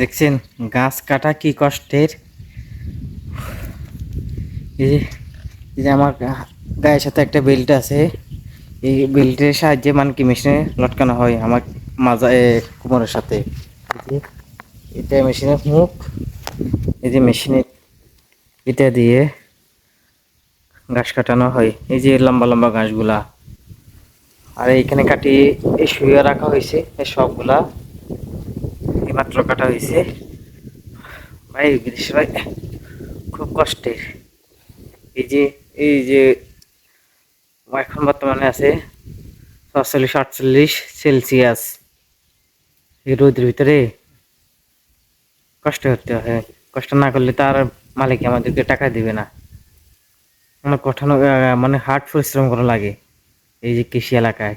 দেখছেন, গাছ কাটা কি কষ্টের? এই যে আমার গায়ের সাথে একটা বেল্ট আছে। এই বেল্টের সাহায্যে মানে কি মেশিনে লটকানো হয় আমার মাজা কোমরের সাথে। এটা মেশিনের মুখ। এই যে মেশিনে এটা দিয়ে ঘাস কাটানো হয়। এই যে লম্বা লম্বা ঘাসগুলা আর এইখানে কাটি এই শুয়ে রাখা হয়েছে, এই সবগুলা। এইমাত্র কাটা হয়েছে। ভাই ভাই, খুব কষ্টের। এই যে এই যে, এখন বর্তমানে আছে ছচল্লিশ আটচল্লিশ সেলসিয়াস। এই রোদের ভিতরে কষ্ট করতে হয়। কষ্ট না করলে তার মালিক আমাদেরকে টাকা দিবে না। মানে কঠোর মানে হার্ড পরিশ্রম করা লাগে এই যে কৃষি এলাকায়।